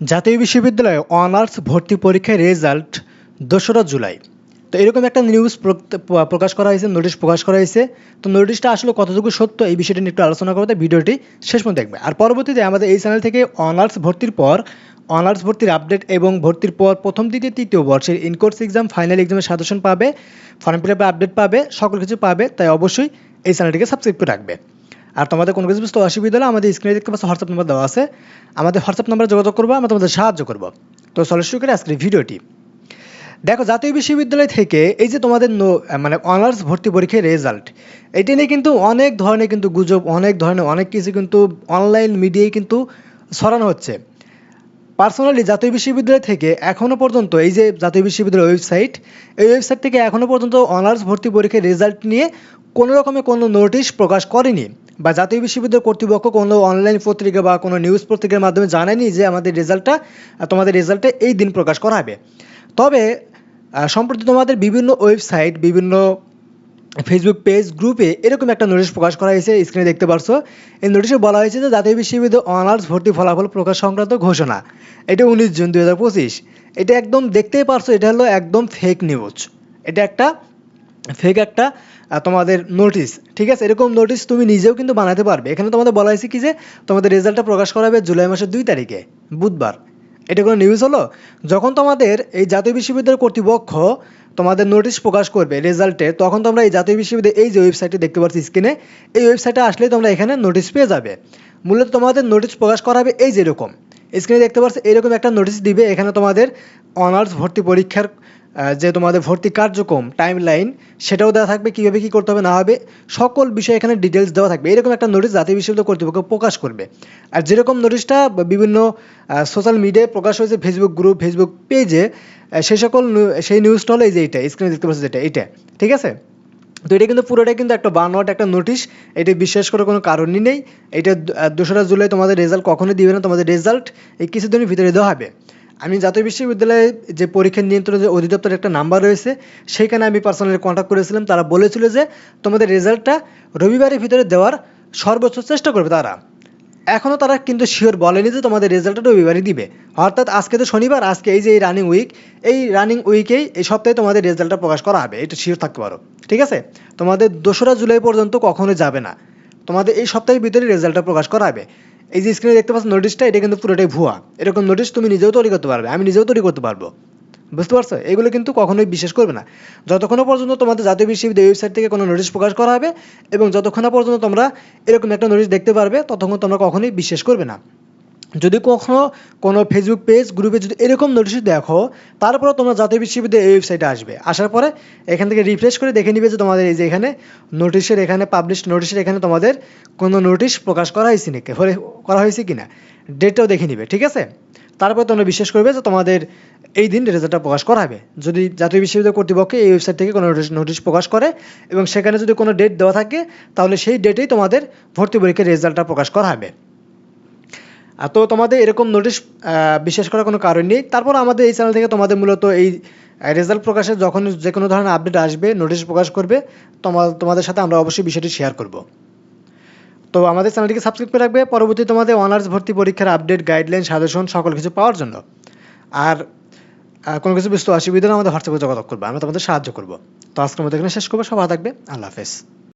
জাতীয় বিশ্ববিদ্যালয়ে অনার্স ভর্তি পরীক্ষার রেজাল্ট দোসরা জুলাই। তো এরকম একটা নিউজ প্রকাশ করা হয়েছে নোটিশ প্রকাশ করা হয়েছে। তো নোটিশটা আসলে কতটুকু সত্য এই বিষয়টি নিয়ে একটু আলোচনা করতে ভিডিওটি শেষ পর্যন্ত দেখবে আর পরবর্তীতে আমাদের এই চ্যানেল থেকে অনার্স ভর্তির পর, অনার্স ভর্তির আপডেট এবং ভর্তির পর প্রথম, দ্বিতীয়, তৃতীয় বর্ষের ইনকোর্স এক্সাম ফাইনাল এক্সামের সাজেশন পাবে ফর্ম ফিল আপডেট পাবে, সকল কিছু পাবে, তাই অবশ্যই এই চ্যানেলটিকে সাবস্ক্রাইব করে রাখবে। আর তোমাদের কোনো কিছু বুঝতে অসুবিধা হলে আমাদের স্ক্রিনে দেখতে পাচ্ছ হোয়াটসঅ্যাপ নাম্বার দেওয়া আছে। আমাদের হোয়াটসঅ্যাপ নাম্বারে যোগাযোগ করব, আমরা তোমাদের সাহায্য করব। তো চলো শুরু করে আজকের ভিডিওটি। দেখো, জাতীয় বিশ্ববিদ্যালয় থেকে এই যে তোমাদের মানে অনার্স ভর্তি পরীক্ষার রেজাল্ট এটি নিয়ে কিন্তু অনেক ধরনের কিন্তু গুজব, অনেক ধরনের, অনেক কিছু কিন্তু অনলাইন মিডিয়ায় কিন্তু ছড়ানো হচ্ছে। পার্সোনালি জাতীয় বিশ্ববিদ্যালয় থেকে এখনও পর্যন্ত, এই যে জাতীয় বিশ্ববিদ্যালয় ওয়েবসাইট এই ওয়েবসাইট থেকে এখনও পর্যন্ত অনার্স ভর্তি পরীক্ষার রেজাল্ট নিয়ে কোনো রকমের কোনো নোটিশ প্রকাশ করেনি। বা জাতীয় বিশ্ববিদ্যালয় কর্তৃপক্ষ কোনো অনলাইন পত্রিকা বা কোনো নিউজ পত্রিকার মাধ্যমে জানায়নি যে আমাদের রেজাল্টটা তোমাদের রেজাল্টে এই দিন প্রকাশ করা হবে। তবে সম্প্রতি তোমাদের বিভিন্ন ওয়েবসাইট বিভিন্ন ফেসবুক পেজ গ্রুপে এরকম একটা নোটিশ প্রকাশ করা হয়েছে স্ক্রিনে দেখতে পারছ। এই নোটিশে বলা হয়েছে যে জাতীয় বিশ্ববিদ্যালয় অনার্স ভর্তি ফলাফল প্রকাশ সংক্রান্ত ঘোষণা। এটা উনিশ জুন দুই হাজার পঁচিশ। এটা একদম দেখতেই পারছ, এটা হলো একদম ফেক নিউজ এটা একটা ফেক একটা তোমাদের নোটিশ ঠিক আছে? এরকম নোটিশ তুমি নিজেও কিন্তু বানাতে পারবে। এখানে তোমাদের বলা হয়েছে কি যে, তোমাদের রেজাল্টটা প্রকাশ করা হবে জুলাই মাসের দুই তারিখে, বুধবার। এটা কোনো নিউজ হলো? যখন তোমাদের এই জাতীয় বিশ্ববিদ্যালয় কর্তৃপক্ষ তোমাদের নোটিশ প্রকাশ করবে রেজাল্টে তখন তোমরা এই জাতীয় বিশ্ববিদ্যালয়, এই যে ওয়েবসাইটটি দেখতে পাচ্ছি স্ক্রিনে এই ওয়েবসাইটে আসলে তোমরা এখানে নোটিশ পেয়ে যাবে। মূলত তোমাদের নোটিশ প্রকাশ করা হবে এই যেরকম স্ক্রিনে দেখতে পাচ্ছ, এরকম একটা নোটিশ দিবে। এখানে তোমাদের অনার্স ভর্তি পরীক্ষার যে তোমাদের ভর্তি কার্যক্রম টাইম লাইন সেটাও দেওয়া থাকবে, কীভাবে কী করতে হবে, না হবে, সকল বিষয় এখানে ডিটেলস দেওয়া থাকবে। এরকম একটা নোটিশ জাতীয় বিশ্ববিদ্যালয় কর্তৃপক্ষ প্রকাশ করবে। আর যেরকম নোটিশটা বিভিন্ন সোশ্যাল মিডিয়ায় প্রকাশ হয়েছে ফেসবুক গ্রুপ ফেসবুক পেজে সেই সকল সেই নিউজটা হলো এই যে এইটা স্ক্রিনে দেখতে পাচ্ছ যেটা, এইটা, ঠিক আছে? তো এটা কিন্তু পুরোটাই কিন্তু একটা বানোয়াট একটা নোটিশ এটা বিশ্বাস করার কোনো কারণই নেই। এটা দোসরা জুলাই তোমাদের রেজাল্ট কখনোই দিবে না, তোমাদের রেজাল্ট এই কিছুদিনের ভিতরে দেওয়া হবে। আমি জাতীয় বিশ্ববিদ্যালয়ে যে পরীক্ষা নিয়ন্ত্রণ যে অধিদপ্তরের একটা নাম্বার রয়েছে, সেইখানে আমি পার্সোনালি কন্ট্যাক্ট করেছিলাম। তারা বলেছিল যে, তোমাদের রেজাল্টটা রবিবারের ভিতরে দেওয়ার সর্বোচ্চ চেষ্টা করবে তারা। এখনও তারা কিন্তু শিওর বলেনি যে তোমাদের রেজাল্টটা রবিবারই দিবে। অর্থাৎ আজকে তো শনিবার, আজকে এই যে এই রানিং উইক এই রানিং উইকেই এই সপ্তাহে তোমাদের রেজাল্টটা প্রকাশ করা হবে। এটা শিওর থাকতে পারো। ঠিক আছে? তোমাদের দোসরা জুলাই পর্যন্ত কখনোই যাবে না। তোমাদের এই সপ্তাহের ভিতরে রেজাল্টটা প্রকাশ করা হবে। এই যে স্ক্রিনে দেখতে পাচ্ছ নোটিশটা এটা কিন্তু পুরোটাই ভুয়া। এরকম নোটিশ তুমি নিজেও তৈরি করতে পারবে, আমি নিজেও তৈরি করতে পারব। বুঝতে পারছ? এগুলো কিন্তু কখনোই বিশ্বাস করবে না। যতক্ষণ পর্যন্ত তোমাদের জাতীয় বিশ্ববিদ্যালয় ওয়েবসাইট থেকে কোনো নোটিশ প্রকাশ করা হবে, এবং যতক্ষণ পর্যন্ত তোমরা এরকম একটা নোটিশ দেখতে পারবে, ততক্ষণ তোমরা কখনোই বিশ্বাস করবে না। যদি কখনো কোনো ফেসবুক পেজ গ্রুপে যদি এরকম নোটিশ দেখো তারপরে তোমরা জাতীয় বিশ্ববিদ্যালয় এই ওয়েবসাইটে আসবে। আসার পরে এখান থেকে রিফ্রেশ করে দেখে নিবে যে তোমাদের এই যে এখানে নোটিশের এখানে পাবলিশ নোটিশের এখানে তোমাদের কোনো নোটিশ প্রকাশ করা হয়েছে নাকি করা হয়েছে কি না ডেটটাও দেখে নিবে, ঠিক আছে? তারপর তোমরা বিশ্বাস করবে যে তোমাদের এই দিন রেজাল্টটা প্রকাশ করা হবে। যদি জাতীয় বিশ্ববিদ্যালয় কর্তৃপক্ষ এই ওয়েবসাইট থেকে কোনো নোটিশ প্রকাশ করে এবং সেখানে যদি কোনো ডেট দেওয়া থাকে, তাহলে সেই ডেটেই তোমাদের ভর্তি পরীক্ষার রেজাল্টটা প্রকাশ করা হবে। তো তোমাদের এরকম নোটিশ বিশ্বাস করার কোনো কারণ নেই। তারপর আমাদের এই চ্যানেল থেকে তোমাদের মূলত এই রেজাল্ট প্রকাশের যখন যে কোনো ধরনের আপডেট আসবে নোটিশ প্রকাশ করবে তোমার তোমাদের সাথে আমরা অবশ্যই বিষয়টি শেয়ার করব। তো আমাদের চ্যানেলটিকে সাবস্ক্রাইব করে রাখবে। পরবর্তী তোমাদের অনার্স ভর্তি পরীক্ষার আপডেট গাইডলাইন সাজেশন সকল কিছু পাওয়ার জন্য। আর কোনো কিছু বুঝতে অসুবিধা আমাদের হোয়াটসঅ্যাপে যোগাযোগ করবে। আমরা তোমাদের সাহায্য করব। তো আজকের মধ্যে এখানে শেষ করব। সবাই থাকবে। আল্লাহ হাফেজ।